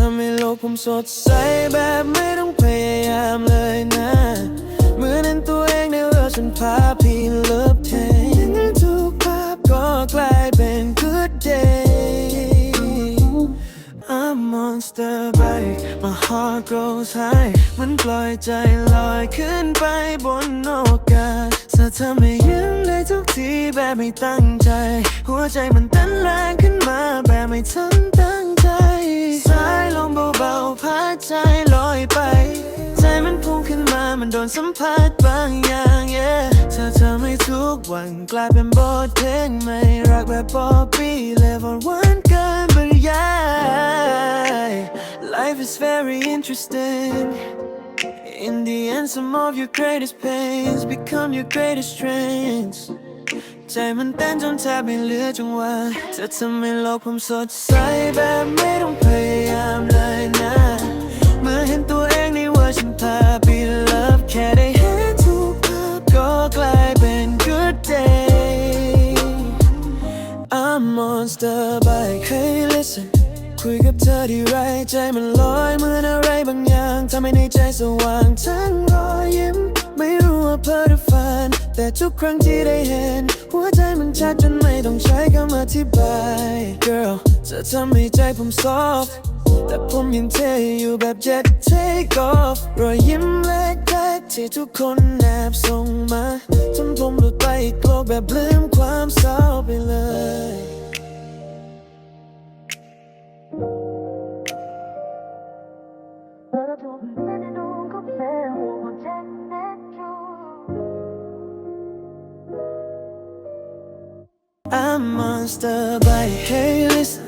ทำให้โลกผมสดใสแบบไม่ต้องพยายามเลยนะ เหมือนเห็นตัวเองในเวอร์ชันภาพี่เลิฟเทนทุกภาพก็กลายเป็น good day I'm monster bike my heart goes high มันปล่อยใจลอยขึ้นไปบนโอากาศจะทำให้ยิ้มได้ทุกทีแบบไม่ตั้งใจ หัวใจมันเต้นแรงขึ้นมาแบบไม่ทัน ใจลอยไป ใจมันพุ่งขึ้นมา มันโดนสัมผัสบางอย่าง yeah เธอทำให้ทุกวันกลายเป็นบทเพลงไม่รักแบบป๊อปปี้เลเวลวันเกินบรรยาย Life is very interesting In the end some of your greatest pains become your greatest strengths ใจมันเต้นจนแทบไม่เหลือจังหวะเธอทำให้โลกผมสดใสแบบไม่ต้องพยายามเลยนะ monster bike Hey listen คุยกับเธอที่ไรใจมันลอยเหมือนอะไรบางอย่างทำให้ในใจสว่างทั้งรอยยิ้ม ไม่รู้ว่าเพ้อหรือฝัน แต่ทุกครั้งที่ได้เห็น หัวใจมันชัดจนไม่ต้องใช้คำอธิบาย Girl จะทำให้ใจผม soft แต่ผมยังเทอยู่แบบ jet take off รอยยิ้มเล็กๆที่ทุกคนแอบส่งมาจนผมหลุดไปอีกโลกแบบลืมความเศร้าไปเลย I'm monster by hey listen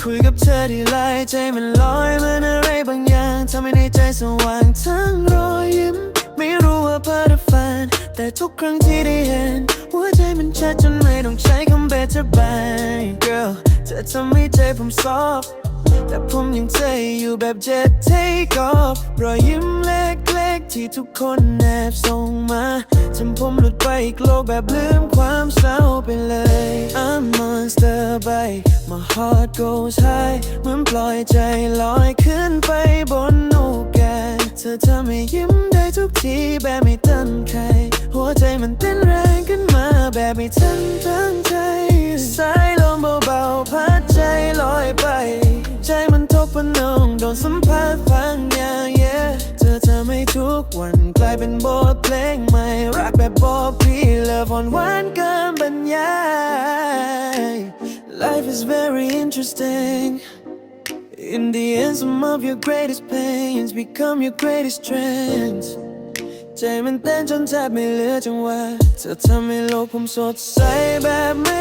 คุยกับเธอที่ไรใจมันลอยมันอะไรบางอย่างทำให้ในใจสว่างทั้งรอยยิ้ม ไม่รู้ว่าเพ้อหรือฝัน แต่ทุกครั้งที่ได้เห็น หัวใจมันชัดจนไม่ต้องใช้คำเบสจะบาย Girl เธอทำให้ใจผม soft แต่ผมยังเทอยู่แบบ jet take off รอยยิ้มเล็กๆ ที่ทุกคนแอบส่งมาจนผมหลุดไปอีกโลกแบบลืมความเศร้าไปเลย I'm monster bike my heart goes high เหมือนปล่อยใจลอยขึ้นไปบนโอกาสเธอทำให้ยิ้มได้ทุกทีแบบไม่ตั้งใครหัวใจมันเต้นแรงขึ้นมาแบบไม่ทันตั้ง เป็นบทเพลงใหม่รักแบบบอกพี่เลิฟอ่อนหวานเกินบรรยาย Life is very interesting In the end some of your greatest pains become your greatest strengths ใจมันเต้นจนแทบไม่เหลือจังหวะเธอทำให้โลกผมสดใสแบบไม่